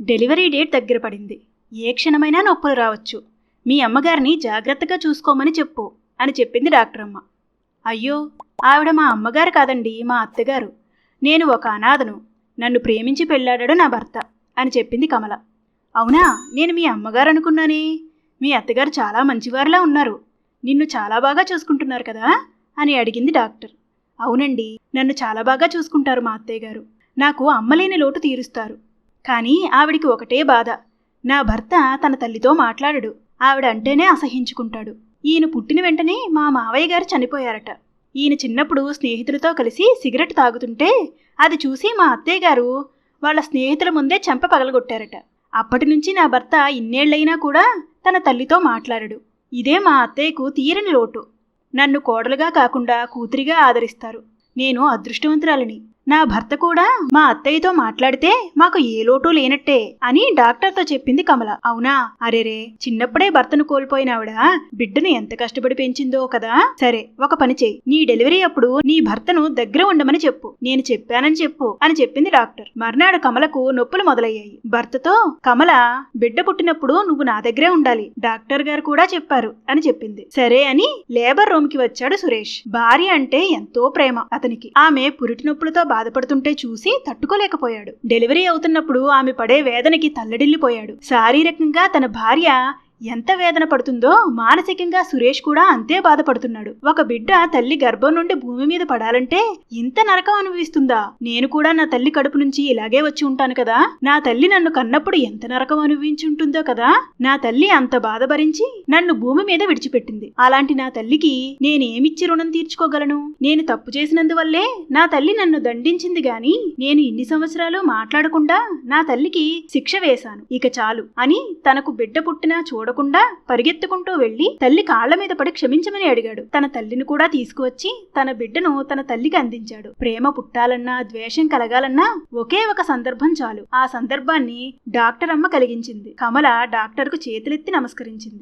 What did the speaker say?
Delivery date దగ్గర పడింది. ఏ క్షణమైనా నొప్పులు రావచ్చు. మీ అమ్మగారిని జాగ్రత్తగా చూసుకోమని చెప్పు అని చెప్పింది డాక్టర్ అమ్మ అయ్యో ఆవిడ మా అమ్మగారు కాదండి మా అత్తగారు. నేను ఒక అనాథను. నన్ను ప్రేమించి పెళ్ళాడాడు నా భర్త అని చెప్పింది కమల. అవునా? నేను మీ అమ్మగారు అనుకున్నానే? మీ అత్తగారు చాలా మంచివారిలా ఉన్నారు. నిన్ను చాలా బాగా చూసుకుంటున్నారు కదా? అని అడిగింది డాక్టర్. అవునండి నన్ను చాలా బాగా చూసుకుంటారు మా అత్తయ్య గారు నాకు అమ్మలేని లోటు తీరుస్తారు. కానీ ఆవిడికి ఒకటే బాధ. నా భర్త తన తల్లితో మాట్లాడడు. ఆవిడ అంటేనే అసహించుకుంటాడు. ఈయన పుట్టిన వెంటనే మా మావయ్య గారు చనిపోయారట. ఈయన చిన్నప్పుడు స్నేహితులతో కలిసి సిగరెట్ తాగుతుంటే అది చూసి మా అత్తయ్య గారు వాళ్ళ స్నేహితుల ముందే చెంప పగలగొట్టారట. అప్పటి నుంచి నా భర్త ఇన్నేళ్ళైనా కూడా తన తల్లితో మాట్లాడడు. ఇదే మా అత్తయ్యకు తీరని లోటు. నన్ను కోడలుగా కాకుండా కూతురిగా ఆదరిస్తారు. నేను అదృష్టవంతురాలిని. నా భర్త కూడా మా అత్తయ్యతో మాట్లాడితే మాకు ఏ లోటు లేనట్టే అని డాక్టర్తో చెప్పింది కమల. అవునా? అరేరే చిన్నప్పుడే భర్తను కోల్పోయిన ఆవిడ బిడ్డను ఎంత కష్టపడి పెంచిందో కదా? సరే ఒక పని చెయ్యి నీ డెలివరీ అప్పుడు నీ భర్తను దగ్గర ఉండమని చెప్పు. నేను చెప్పానని చెప్పు అని చెప్పింది డాక్టర్. మర్నాడు కమలకు నొప్పులు మొదలయ్యాయి. భర్తతో కమల బిడ్డ పుట్టినప్పుడు నువ్వు నా దగ్గరే ఉండాలి. డాక్టర్ గారు కూడా చెప్పారు అని చెప్పింది. సరే అని లేబర్ రూమ్కి వచ్చాడు సురేష్. భార్య అంటే ఎంతో ప్రేమ అతనికి. ఆమె పురిటి నొప్పులతో బాధపడుతుంటే చూసి తట్టుకోలేకపోయాడు. డెలివరీ అవుతున్నప్పుడు ఆమె పడే వేదనకి తల్లడిల్లిపోయాడు. శారీరకంగా తన భార్య ఎంత వేదన పడుతుందో మానసికంగా సురేష్ కూడా అంతే బాధపడుతున్నాడు. ఒక బిడ్డ తల్లి గర్భం నుండి భూమి మీద పడాలంటే ఇంత నరకం అనుభవిస్తుందా? నేను కూడా నా తల్లి కడుపు నుంచి ఇలాగే వచ్చి ఉంటాను కదా? నా తల్లి నన్ను కన్నప్పుడు ఎంత నరకం అనుభవించి ఉంటుందో కదా? నా తల్లి అంత బాధ భరించి నన్ను భూమి మీద విడిచిపెట్టింది. అలాంటి నా తల్లికి నేనేమిచ్చి రుణం తీర్చుకోగలను? నేను తప్పు చేసినందువల్లే నా తల్లి నన్ను దండించింది గాని నేను ఇన్ని సంవత్సరాలు మాట్లాడకుండా నా తల్లికి శిక్ష వేశాను. ఇక చాలు అని తనకు బిడ్డ పుట్టినా చూడకుండా పరిగెత్తుకుంటూ వెళ్ళి తల్లి కాళ్ళ మీద పడి క్షమించమని అడిగాడు. తన తల్లిని కూడా తీసుకువచ్చి తన బిడ్డను తన తల్లికి అందించాడు. ప్రేమ పుట్టాలన్నా ద్వేషం కలగాలన్నా ఒకే ఒక సందర్భం చాలు. ఆ సందర్భాన్ని డాక్టర్ అమ్మ కలిగించింది. కమల డాక్టర్కు చేతులెత్తి నమస్కరించింది.